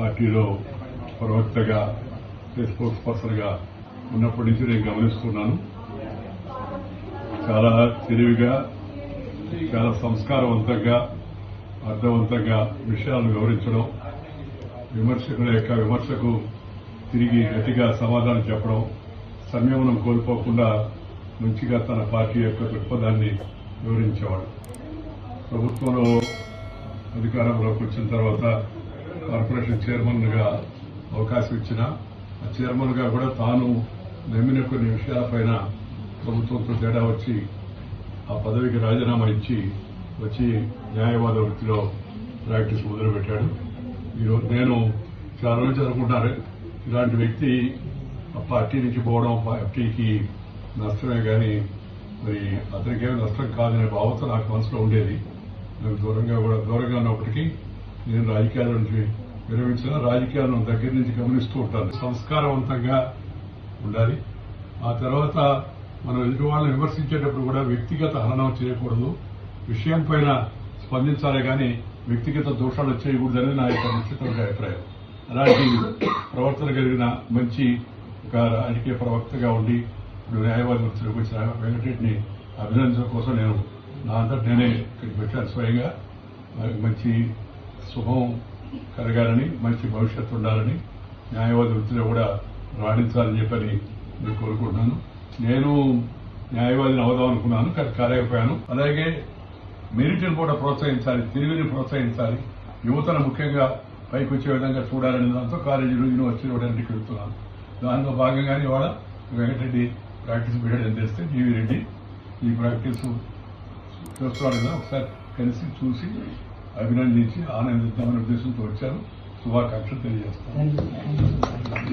పార్టీలో ప్రవక్తగా స్పోక్స్ పర్సన్గా ఉన్నప్పటి నుంచి నేను గమనిస్తున్నాను. చాలా తెలివిగా చాలా సంస్కారవంతంగా అర్థవంతంగా విషయాలను వివరించడం విమర్శకుల యొక్క విమర్శకు తిరిగి గట్టిగా సమాధానం చెప్పడం సంయమనం కోల్పోకుండా మంచిగా తన పార్టీ యొక్క దృక్పథాన్ని వివరించేవాడు. ప్రభుత్వంలో అధికారంలోకి వచ్చిన తర్వాత కార్పొరేషన్ చైర్మన్గా అవకాశం ఇచ్చిన ఆ చైర్మన్గా కూడా తాను నమ్మిన కొన్ని విషయాలపైన ప్రభుత్వంతో తేడా వచ్చి ఆ పదవికి రాజీనామా ఇచ్చి వచ్చి న్యాయవాద వృత్తిలో ప్రాక్టీస్ మొదలుపెట్టాడు. ఈరోజు నేను చాలా రోజులు అనుకుంటాను ఇలాంటి వ్యక్తి ఆ పార్టీ నుంచి పోవడం పార్టీకి నష్టమే కానీ మరి అతనికేమీ నష్టం కాదనే భావత నాకు మనసులో ఉండేది. నాకు దూరంగా కూడా దూరంగా ఉన్నప్పటికీ నేను రాజకీయాల నుంచి విరమించిన రాజకీయాలను దగ్గర నుంచి గమనిస్తూ ఉంటాను. సంస్కారవంతంగా ఉండాలి. ఆ తర్వాత మనం ఎదుటి వాళ్ళని విమర్శించేటప్పుడు కూడా వ్యక్తిగత హననం చేయకూడదు. విషయం పైన స్పందించాలే కానీ వ్యక్తిగత దోషాలు చేయకూడదని నా యొక్క నిశ్చితమైన అభిప్రాయం. అలాంటి ప్రవర్తన కలిగిన మంచి ఒక రాజకీయ ప్రవక్తగా ఉండి ఇప్పుడు న్యాయవాది వృత్తిలోకి వచ్చిన వెంకటరెడ్డిని అభినందించడం కోసం నేను నా అంతటి నేనే ఇక్కడికి వచ్చాను స్వయంగా. మంచి శుభం కలగాలని మంచి భవిష్యత్తు ఉండాలని న్యాయవాది వృత్తిలో కూడా రాణించాలని చెప్పని నేను కోరుకుంటున్నాను. నేను న్యాయవాదిని అవుదాం అనుకున్నాను కానీ కాలేకపోయాను. అలాగే మెరిట్ని కూడా ప్రోత్సహించాలి తెలివిని ప్రోత్సహించాలి. యువతను ముఖ్యంగా పైకి వచ్చే విధంగా చూడాలని దాంతో కాలేజీలు యూనివర్సిటీలు రెండింటికి వెళ్తున్నాను. దానిలో భాగంగానే ఇవాళ వెంకటరెడ్డి ప్రాక్టీస్ పీరియడ్ ఎంత చేస్తే జీవీ రెడ్డి ఈ ప్రాక్టీస్ చూస్తున్నారు కదా ఒకసారి కలిసి చూసి అభినందించి ఆనందిద్దామనే ఉద్దేశంతో వచ్చాను శుభాకాంక్షలు తెలియజేస్తాను.